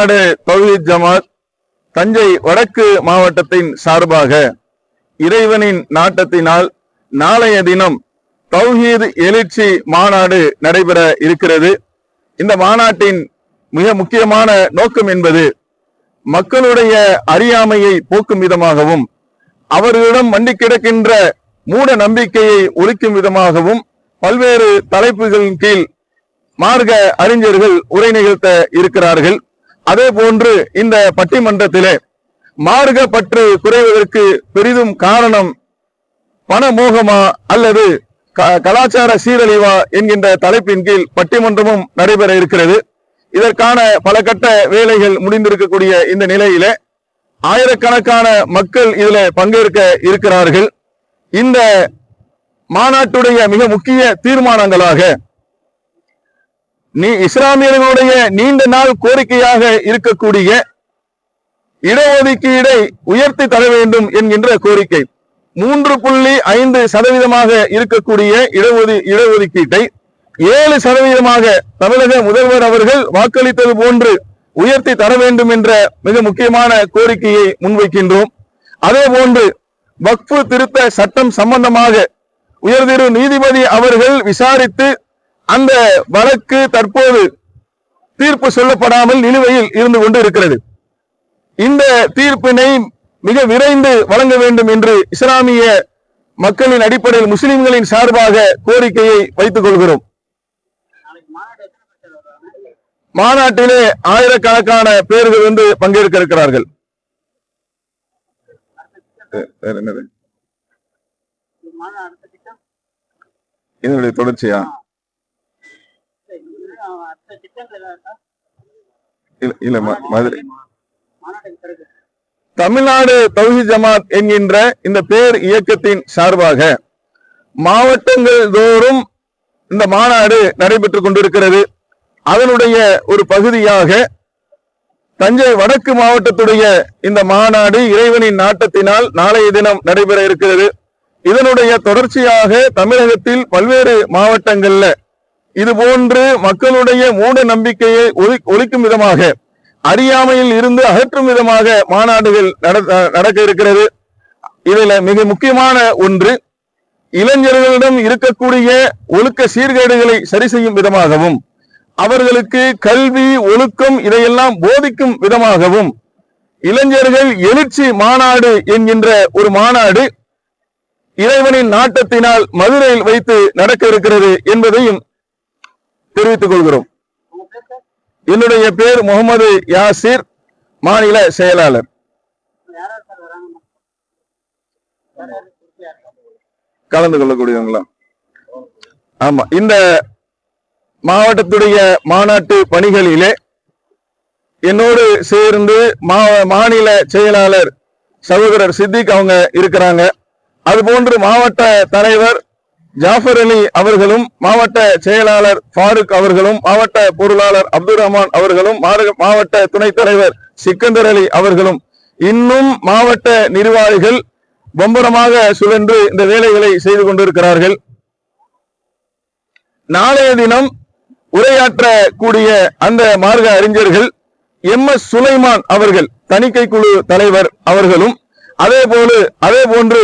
தமிழ்நாடு தௌஹி ஜமாத் தஞ்சை வடக்கு மாவட்டத்தின் சார்பாக இறைவனின் நாட்டத்தினால் நாளைய தினம் தௌஹீத் எழுச்சி மாநாடு நடைபெற இருக்கிறது. இந்த மாநாட்டின் மிக முக்கியமான நோக்கம் என்பது மக்களுடைய அறியாமையை போக்கும் விதமாகவும் அவர்களிடம் மண்டி கிடக்கின்ற மூட நம்பிக்கையை ஒழிக்கும் விதமாகவும் பல்வேறு தலைப்புகளின் கீழ் மார்க்க அறிஞர்கள் உரை நிகழ்த்த இருக்கிறார்கள். அதே போன்று இந்த பட்டிமன்றத்திலே மார்க்க பற்று குறைவதற்கு பெரிதும் காரணம் பணமோகமா அல்லது க- கலாச்சார சீரழிவா என்கின்ற தலைப்பின் கீழ் பட்டிமன்றமும் நடைபெற இருக்கிறது. இதற்கான பல கட்ட வேலைகள் முடிந்திருக்கக்கூடிய இந்த நிலையிலே ஆயிரக்கணக்கான மக்கள் இதுல பங்கேற்க இருக்கிறார்கள். இந்த மாநாட்டுடைய மிக முக்கிய தீர்மானங்களாக நீ இஸ்லாமியர்களுடைய நீண்ட நாள் கோரிக்கையாக இருக்கக்கூடிய இடஒதுக்கீடை உயர்த்தி தர வேண்டும் என்கின்ற கோரிக்கை. மூன்று புள்ளி ஐந்து சதவீதமாக இருக்கக்கூடிய இடஒது இடஒதுக்கீட்டை ஏழு சதவீதமாக தமிழக முதல்வர் அவர்கள் வாக்களித்தது போன்று உயர்த்தி தர வேண்டும் என்ற மிக முக்கியமான கோரிக்கையை முன்வைக்கின்றோம். அதே போன்று வக்ஃபு திருத்த சட்டம் சம்பந்தமாக உயர்திரு நீதிபதி அவர்கள் விசாரித்து அந்த வழக்கு தற்போது தீர்ப்பு சொல்லப்படாமல் நிலுவையில் இருந்து கொண்டு இருக்கிறது. இந்த தீர்ப்பினை மிக விரைந்து வழங்க வேண்டும் என்று இஸ்லாமிய மக்களின் அடிப்படையில் முஸ்லிம்களின் சார்பாக கோரிக்கையை வைத்துக் கொள்கிறோம். மாநாட்டிலே ஆயிரக்கணக்கான பேர்கள் வந்து பங்கேற்க இருக்கிறார்கள் வேற என்னது? இதனுடைய தொடர்ச்சியா? இல்ல மதுரை. தமிழ்நாடு தௌஹி ஜமாத் என்கின்ற இந்த பேர் இயக்கத்தின் சார்பாக மாவட்டங்கள் தோறும் இந்த மாநாடு நடைபெற்றுக் கொண்டிருக்கிறது. அதனுடைய ஒரு பகுதியாக தஞ்சை வடக்கு மாவட்டத்துடைய இந்த மாநாடு இறைவனின் நாட்டத்தினால் நாளைய தினம் நடைபெற இருக்கிறது. இதனுடைய தொடர்ச்சியாக தமிழகத்தில் பல்வேறு மாவட்டங்கள்ல இது போன்று மக்களுடைய மூட நம்பிக்கையை ஒழிக்கும் விதமாக அறியாமையில் இருந்து அகற்றும் விதமாக மாநாடுகள் நடக்க இருக்கிறது. இதுல மிக முக்கியமான ஒன்று இளைஞர்களிடம் இருக்கக்கூடிய ஒழுக்க சீர்கேடுகளை சரி செய்யும் விதமாகவும் அவர்களுக்கு கல்வி ஒழுக்கம் இதையெல்லாம் போதிக்கும் விதமாகவும் இளைஞர்கள் எழுச்சி மாநாடு என்கின்ற ஒரு மாநாடு இறைவனின் நாட்டத்தினால் மதுரையில் வைத்து நடக்க இருக்கிறது என்பதையும் தெரிவித்துக் கொள்கிறோம். என்னுடைய பேர் முகமது யாசிர் மாநில செயலாளர். கலந்து கொள்ளக்கூடியவங்களா? ஆமா இந்த மாவட்டத்துடைய மாநாட்டு பணிகளிலே என்னோடு சேர்ந்து மாநில செயலாளர் சகோதரர் சித்திக் அவங்க இருக்கிறாங்க. அதுபோன்று மாவட்ட தலைவர் ஜாஃபர் அலி அவர்களும் மாவட்ட செயலாளர் ஃபாரூக் அவர்களும் மாவட்ட பொருளாளர் அப்துல் ரஹ்மான் அவர்களும் மாவட்ட துணைத் தலைவர் சிக்கந்தர் அலி அவர்களும் இன்னும் மாவட்ட நிர்வாகிகள் பம்பரமாக சுழன்று இந்த வேலைகளை செய்து கொண்டிருக்கிறார்கள். நாளைய தினம் உரையாற்றக்கூடிய அந்த மார்க அறிஞர்கள் எம் எஸ் சுலைமான் அவர்கள் தணிக்கை குழு தலைவர் அவர்களும் அதே போல அதே போன்று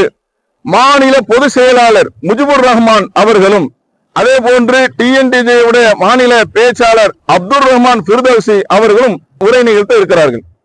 மாநில பொதுச் செயலாளர் முஜிபுர் ரஹ்மான் அவர்களும் அதே போன்று டிஎன்டிஜே மாநில பேச்சாளர் அப்துல் ரஹ்மான் ஃபிர்தௌசி அவர்களும் உரை நிகழ்த்த இருக்கிறார்கள்.